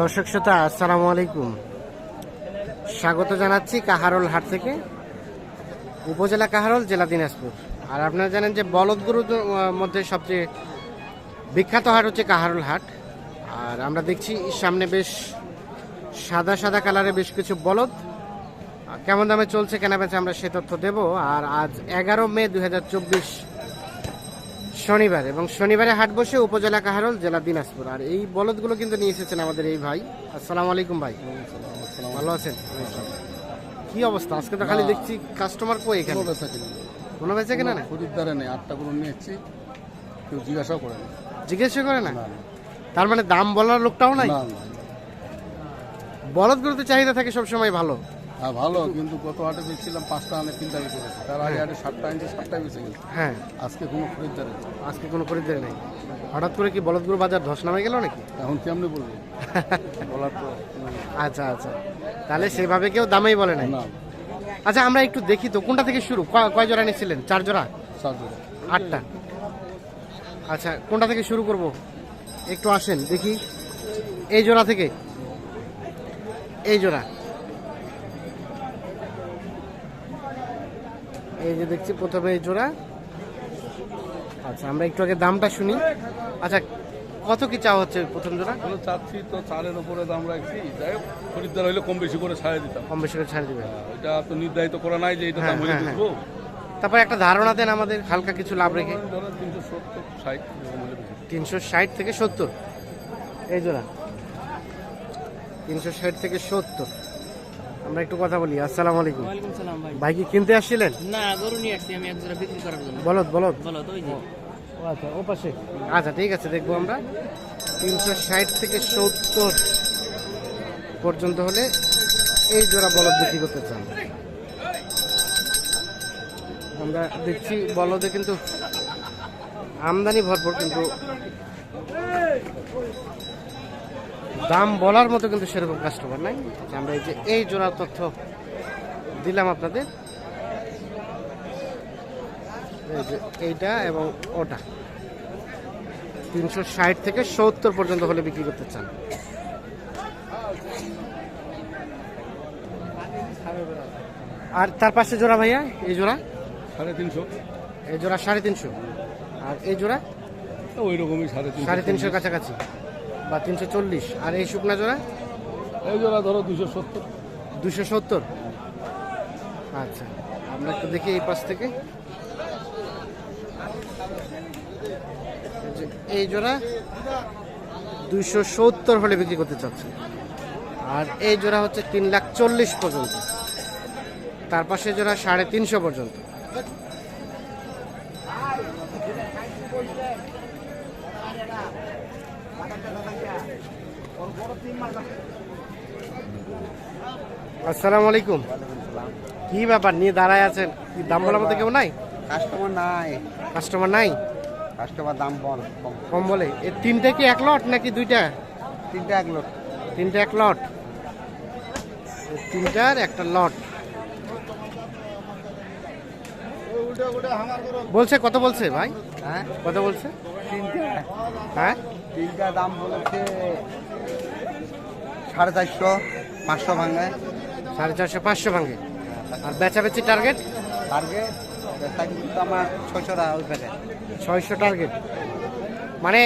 দর্শক শ্রোতা, আসসালামু আলাইকুম। স্বাগত জানাচ্ছি কাহারোল হাট থেকে, উপজেলা কাহারোল, জেলা দিনাজপুর। আর আপনারা জানেন যে বলদ মধ্যে সবচেয়ে বিখ্যাত হাট হচ্ছে কাহারোল হাট। আর আমরা দেখছি সামনে বেশ সাদা সাদা কালারের বেশ কিছু বলদ। কেমন দামে চলছে কেনা বেচা আমরা সে তথ্য দেব। আর আজ এগারো মে দু হাজার চব্বিশ শনিবার এবং শনিবারে হাট বসে উপজেলা কাহারোল জেলা দিনাজপুর। আর এই বলদগুলো কিন্তু নিয়ে এসেছেন আমাদের এই ভাই। আসসালামু আলাইকুম ভাই। ভালো আছেন? কি অবস্থা? আজকে তো খালি দেখছি কাস্টমার কই এখানে? কোনো বেচা কিনা না খরিদ্দারে নেই। আটটা করে নিয়ে এসেছি। কেউ জিজ্ঞাসাও করে না। জিজ্ঞেস করে না? তার মানে দাম বলার লোকটাও নাই? বলদগুলোতে চাহিদা থাকে সবসময় ভালো। হ্যাঁ ভালো কিন্তু গত হাটে বেচছিলাম পাঁচটা আনে তিনটা বেঁচে গেছে তার আগে হাটে সাতটা আনছে সাতটাই বেঁচে গেছে। হ্যাঁ। আজকে কোনো খরিদ্দারে নেই। আজকে কোনো খরিদ্দারি নাই। হঠাৎ করে কি বলদগুলো বাজার ধস নামে গেল নাকি? এখন কেমনে বলব? বলার তো আচ্ছা আচ্ছা। তাহলে সেভাবে কেউ দামেই বলে নাই? না। আচ্ছা আমরা একটু দেখি তো কোনটা থেকে শুরু? কয় জোড়া নিয়েছিলেন চার জোড়া? চার জোড়া। আটটা। আচ্ছা কোনটা থেকে শুরু করব? একটু আসেন দেখি। এই জোড়া থেকে? এই জোড়া। এই যে দেখছি প্রথমে এই জোড়া। আচ্ছা আমরা একটু আগে দামটা শুনি। আচ্ছা কত কি চা হচ্ছে প্রথম জোড়া? চাচ্ছি তো চারের উপরে দাম রাখছি। যাই হোক খরিদ্দার হইলে কম বেশি করে ছাড়ে দিতাম। কম বেশি করে ছাড় দিবেন। এটা তো নির্ধারিত করা নাই যে এটা হ্যাঁ, দাম হলে হ্যাঁ, দিবো তারপর একটা ধারণা দেন আমাদের হালকা কিছু লাভ রেখে। তিনশো ষাট থেকে সত্তর। এই জোড়া। তিনশো ষাট থেকে সত্তর। আমরা একটু কথা বলি। আসসালামু আলাইকুম। সালাম ভাই। ভাই কি কিনতে আসছিলেন? না গরু নিয়ে আসছি আমি এক জোড়া বিক্রি করার জন্য। বলদ বলদ? বলো ওই যে। আচ্ছা ও পাশে। আচ্ছা ঠিক আছে দেখব আমরা। তিনশো ষাট থেকে সত্তর পর্যন্ত হলে এই জোড়া বলদ বিক্রি করতে চান। আমরা দেখছি বলদে কিন্তু আমদানি ভরপুর কিন্তু দাম বলার মতো কিন্তু সেরকম কাস্টমার নাই। আচ্ছা, আমরা এই যে এই জোড়ার তথ্য দিলাম আপনাদের। এই যে এইটা এবং ওটা। তিনশো ষাট থেকে সত্তর পর্যন্ত হলে বিক্রি করতে চান। আর তার পাশে জোড়া ভাইয়া এই জোড়া? সাড়ে তিনশো। এই জোড়া সাড়ে তিনশো। আর এই জোড়া? ওই রকমই সাড়ে তিনশো। সাড়ে তিনশোর কাছাকাছি। বা তিনশো চল্লিশ। আর এই শুকনা জোড়া? এই জোড়া ধরো দুশো সত্তর। দুশো সত্তর? আচ্ছা আমরা একটু দেখি এই পাশ থেকে। এই জোড়া দুইশো সত্তর হলে বিক্রি করতে চাচ্ছে। আর এই জোড়া হচ্ছে তিন লাখ চল্লিশ পর্যন্ত। তার পাশে জোড়া সাড়ে তিনশো পর্যন্ত। আসসালামু আলাইকুম। কি ব্যাপার? নিয়ে দাঁড়ায় আছেন? কি দাম বলার মতো কেউ নাই? কাস্টমার নাই। কাস্টমার নাই? কাস্টমার দাম বল কম। বলে। এই তিনটে কি এক লট নাকি দুইটা? তিনটা এক লট তিনটে এক লট তিনটার একটা লট বলছে কত বলছে ভাই? হ্যাঁ? কত বলছে? তিনটা। হ্যাঁ? তিনটা দাম বলেছে সাড়ে চারশো পাঁচশো ভাঙায় সাড়ে চারশো পাঁচশো ভাঙে। আর বেচাবেচি টার্গেট টার্গেট কিন্তু আমার ছয়শো টাকা ওই ছয়শো টার্গেট মানে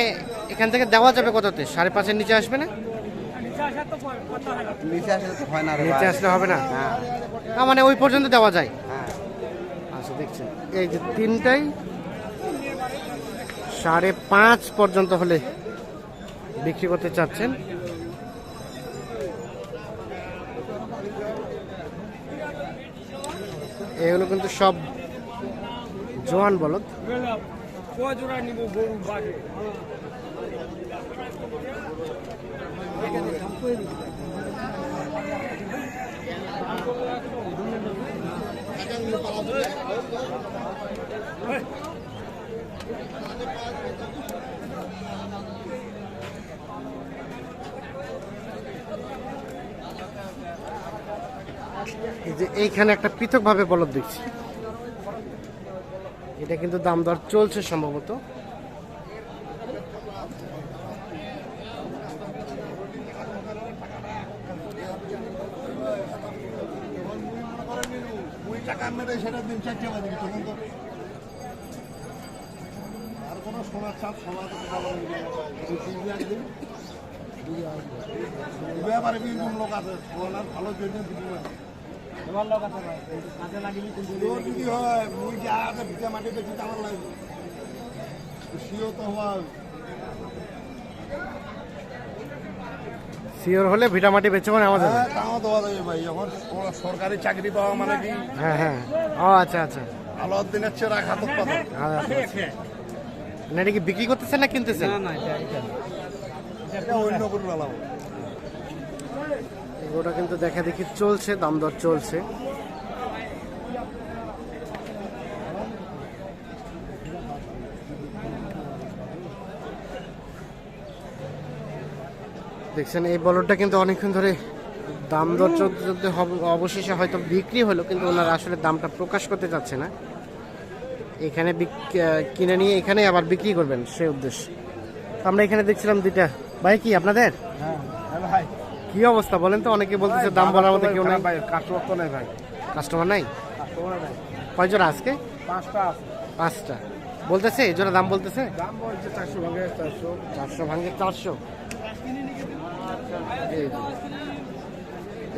এখান থেকে দেওয়া যাবে কততে? সাড়ে পাঁচের নিচে আসবে না? নিচে আসলে তো হয় না নিচে আসলে হবে না? হ্যাঁ। না মানে ওই পর্যন্ত দেওয়া যায়। হ্যাঁ। আচ্ছা দেখছেন এই যে তিনটাই সাড়ে পাঁচ পর্যন্ত হলে বিক্রি করতে চাচ্ছেন। এগুলো কিন্তু সব জোয়ান বলদ। এই যে এইখানে একটা পৃথকভাবে বলদ দেখছি। এটা কিন্তু দাম দর চলছে সম্ভবত। আর কোনো সোনার চাপ সোনা ব্যাপারে কিন্তু লোক আছে। সোনার ভালো জন্য যদি হয় মুই যা আছে ভিজা মাটি বেশি আমার লাগবে। সিও তো হওয়া সিওর হলে ভিটামাটি বেচে মানে আমাদের। হ্যাঁ তাও দেওয়া যাবে ভাই এখন সরকারি চাকরি পাওয়া মানে কি? হ্যাঁ হ্যাঁ। ও আচ্ছা আচ্ছা। আলো দিনের চেয়ে রাখা তো পাবে আচ্ছা, আচ্ছা। না এটা কি বিক্রি করতেছেন না কিনতেছেন? এটা অন্য করে লাগাবো এগুলোটা কিন্তু দেখা দেখি চলছে, দাম দর চলছে। দেখছেন, এই বলরটা কিন্তু অনেকক্ষণ ধরে দাম দর চলতে চলতে অবশেষে হয়তো বিক্রি হলো, কিন্তু ওনারা আসলে দামটা প্রকাশ করতে চাচ্ছে না। এখানে কিনে নিয়ে এখানে আবার বিক্রি করবেন, সে উদ্দেশ্য। আমরা এখানে দেখছিলাম দুইটা। ভাই, কি আপনাদের? হ্যাঁ ভাই। কি অবস্থা বলেন তো? অনেকে বলতেছে দাম বলার মতো কেউ নাই। ভাই কাস্টমার তো নাই ভাই। কাস্টমার নাই? কাস্টমার নাই। কয় আজকে? পাঁচটা আছে। পাঁচটা। বলতেছে? এই দাম বলতেছে? দাম বলছে চারশো ভাগে চারশো। চারশো ভাঙে চারশো।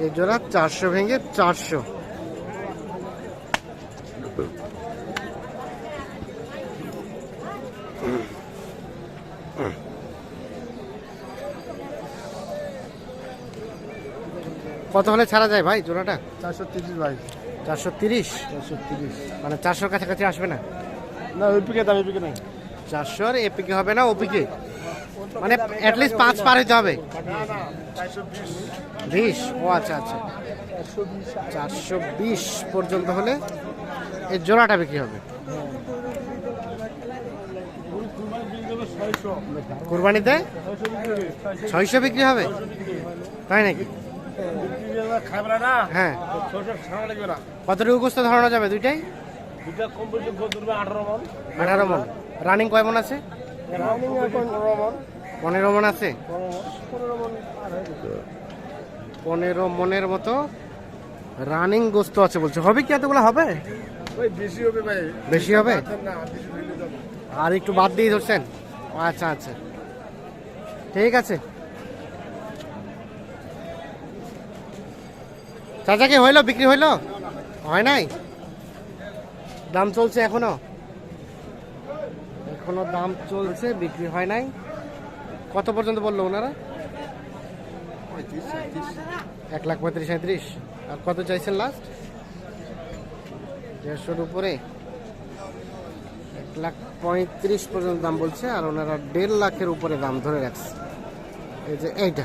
এই জোড়া চারশো ভেঙে চারশো। কত হলে ছাড়া যায় ভাই জোড়াটা? চারশো তিরিশ ভাই। চারশো তিরিশ? চারশো তিরিশ। মানে চারশোর কাছাকাছি আসবে না? না ওই পিকে দাম ওই পিকে নাই। চারশোর এপিকে হবে না ওপিকে? মানে অ্যাটলিস্ট পাঁচ পার হইতে হবে। বিশ? ও আচ্ছা আচ্ছা। চারশো বিশ পর্যন্ত হলে এই জোড়াটা বিক্রি হবে। কুরবানিতে? ছয়শো বিক্রি বিক্রি হবে? তাই নাকি? হ্যাঁ। কতটুকু গোস্ত ধরানো যাবে? দুইটাই? আঠারো মন। রানিং কয় মন আছে? পনেরো মন। আছে? পনেরো মনের মতো রানিং গোস্ত আছে বলছে। হবে কি এতগুলো? হবে? ওই বেশি হবে আর একটু বাদ দিয়ে ধরছেন? আচ্ছা আচ্ছা। ঠিক আছে। চাচা হইল, বিক্রি হইল? হয় নাই? দাম চলছে এখনও? এখনও দাম চলছে, বিক্রি হয় নাই। কত পর্যন্ত বলল ওনারা? এক লাখ পঁয়ত্রিশ, সাঁত্রিশ। আর কত চাইছেন লাস্ট দেড়শোর উপরে। এক লাখ পঁয়ত্রিশ পর্যন্ত দাম বলছে, আর ওনারা দেড় লাখের উপরে দাম ধরে রাখছে। এই যে এইটা।